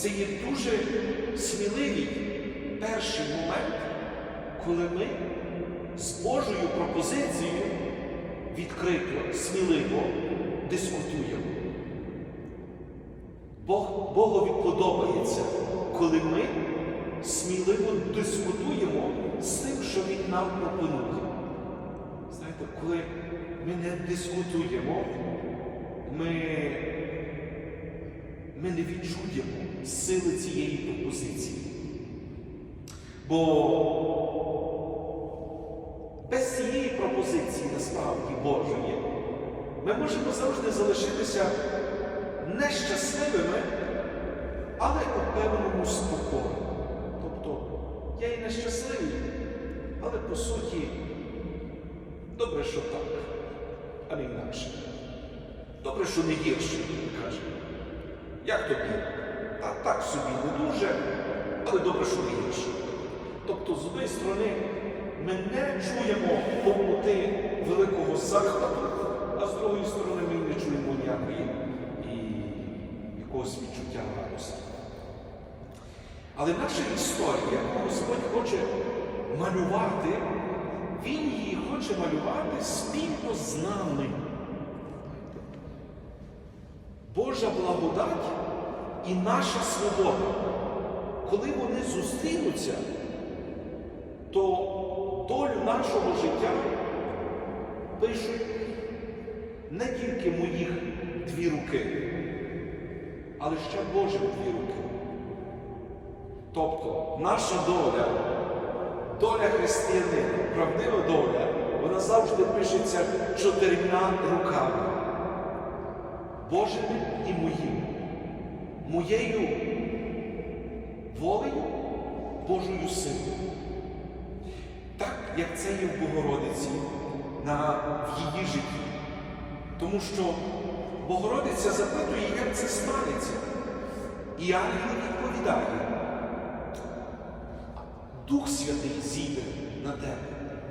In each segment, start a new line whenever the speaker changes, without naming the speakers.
це є дуже сміливий перший момент, коли ми з Божою пропозицією відкрито, сміливо дискутуємо. Бог, Богові подобається, коли ми сміливо дискутуємо з тим, що Він нам пропонує. Знаєте, коли ми не дискутуємо, ми, ми не відчуємо сили цієї пропозиції. Бо без цієї пропозиції насправді Божої ми можемо завжди залишитися нещасливими, але у певному спокої. Тобто я і нещасливий, але по суті добре, що так, а не інакше. Добре, що не гірше, каже. Як тобі? Та так собі не дуже, але добре, що не гірше. Тобто, з однієї сторони, ми не чуємо повноти великого захвату, а з другої сторони ми не чуємо ніякої і якогось відчуття радості. Але наша історія, яку Господь хоче малювати, Він її хоче малювати спільно з нами. Божа благодать і наша свобода. Коли вони зустрінуться, то долю нашого життя пишуть не тільки моїх дві руки, але ще Божі дві руки. Тобто наша доля, доля християнина, правдива доля, вона завжди пишеться чотирма руками. Божими і моїм. Моєю волею, Божою силою. Так, як це є в Богородиці на, в її житті. Тому що Богородиця запитує, як це станеться. І ангел відповідає. Дух Святий зійде на тебе.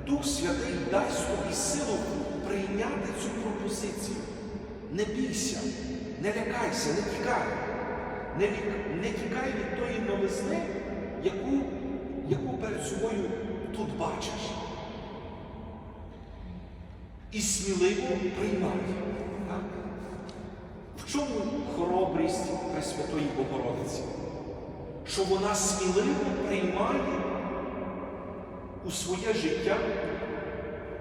Дух Святий дасть тобі силу прийняти цю пропозицію. Не бійся, не лякайся, не тікай. Не, не тікай від тої новизни, яку, яку перед собою тут бачиш. І сміливо приймай. В чому хоробрість Пресвятої Богородиці? Що вона сміливо приймає у своє життя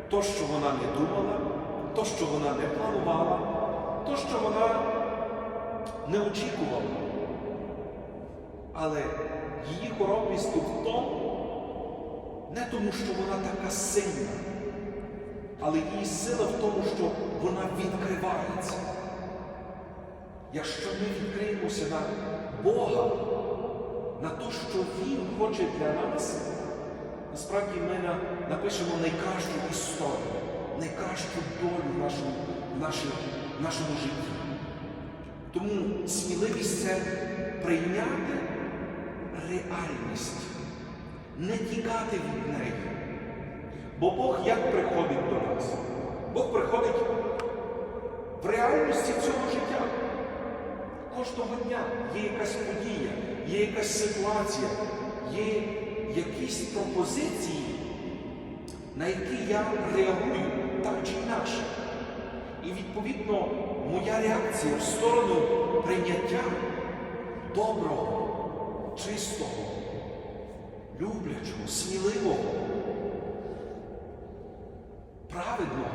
то, що вона не думала, то, що вона не планувала, то, що вона не очікувала. Але її хоробрість тут в тому, не тому, що вона така сильна, але її сила в тому, що вона відкривається. Якщо ми відкриємося на Бога, на те, що Він хоче для нас, насправді ми напишемо найкращу історію, найкращу долю в нашому, нашому житті. Тому сміливість це прийняти реальність, не тікати від неї. Бо Бог як приходить до нас? Бог приходить в реальності цього життя. Кожного дня є якась подія, є якась ситуація, є якісь пропозиції, на які я реагую так чи інакше. І відповідно моя реакція в сторону прийняття доброго, чистого, люблячого, сміливого, праведного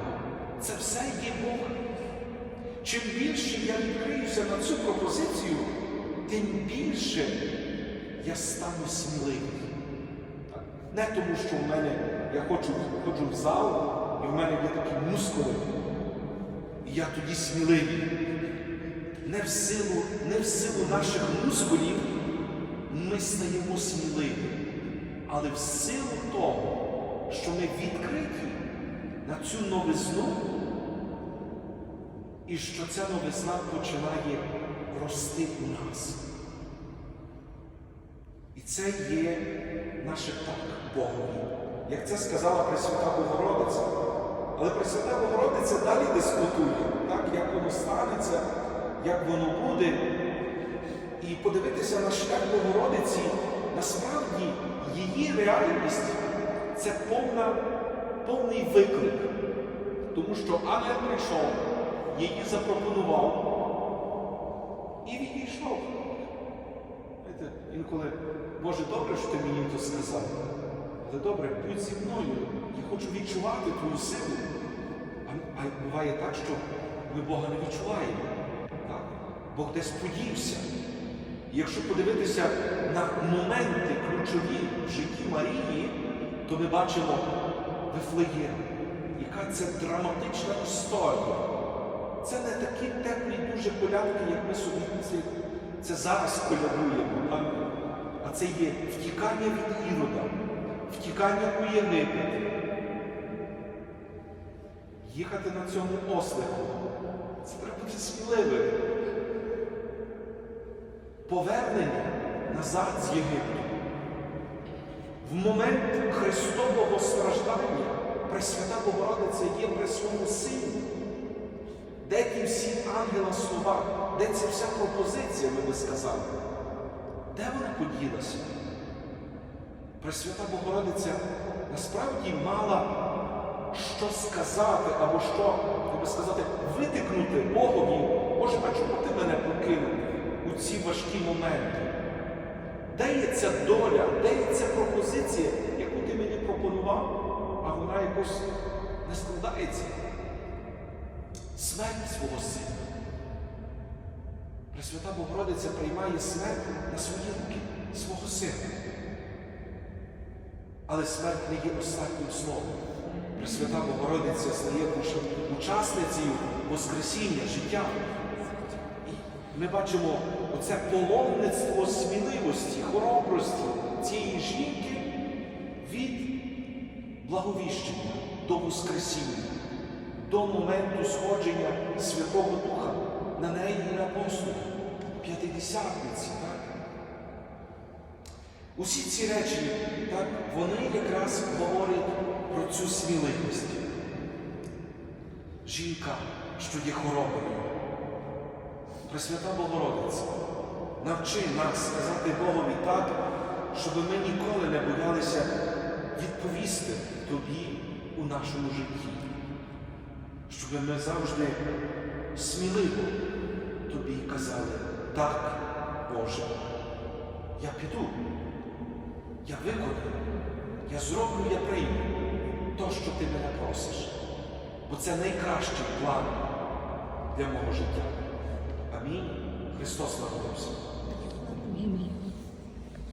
це все є Бог. Чим більше я відкриюся на цю пропозицію, тим більше я стану сміливим. Не тому, що в мене я хочу, ходжу в зал, і в мене є такі мускули, я тоді сміливий. Не в силу, не в силу наших мускулів ми стаємо сміливі, але в силу того, що ми відкриті на цю новизну. І що ця новизна починає рости у нас. І це є наше так Богові. Як це сказала Пресвята Богородиця. Але Пресвята Богородиця далі дискутує, так, як воно станеться, як воно буде. І подивитися на шлях Богородиці, насправді її реальність це повна, повний виклик. Тому що ангел прийшов, її запропонував і відійшов. Знаєте, інколи, Боже, добре, що ти мені то сказав. Але добре, будь зі мною. Я хочу відчувати твою силу. А, а буває так, що ми Бога не відчуваємо. Так? Бог десь подівся. І якщо подивитися на моменти ключові в житті Марії, то ми бачимо Вифлеєм, яка це драматична історія. Це не такі теплі дуже колядки, як ми собі це, це зараз колядуємо. А, це є втікання від Ірода, втікання у Єгипет. Їхати на цьому ослику. Це треба бути сміливим. Повернення назад з Єгипту. В момент Христового страждання Пресвята Богородиця є при своєму сині. Де ті всі ангела слова, де ця вся пропозиція, ми би сказали? Де вона поділася? Пресвята Богородиця насправді мала що сказати, або що, як би сказати, витикнути Богові, Боже, а чому ти мене покинув у ці важкі моменти? Де є ця доля, де є ця пропозиція, яку ти мені пропонував, а вона якось не складається? Смерть свого сина. Пресвята Богородиця приймає смерть на свої руки свого сина. Але смерть не є останнім словом. Пресвята Богородиця стає учасницею Воскресіння, життя. І ми бачимо оце паломництво сміливості, хоробрості цієї жінки від благовіщення до Воскресіння, до моменту сходження Святого Духа на неї і на апостолів, п'ятидесятниці. Усі ці речі, так, вони якраз говорять про цю сміливість. Жінка, що є хороброю. Пресвята Богородиця, навчи нас сказати Богові так, щоб ми ніколи не боялися відповісти Тобі у нашому житті. Щоб ми завжди сміливо Тобі казали, так, Боже, я піду. Я виконую, я зроблю, я прийму то, що ти мене просиш. Бо це найкращий план для мого життя. Амінь. Христос народився.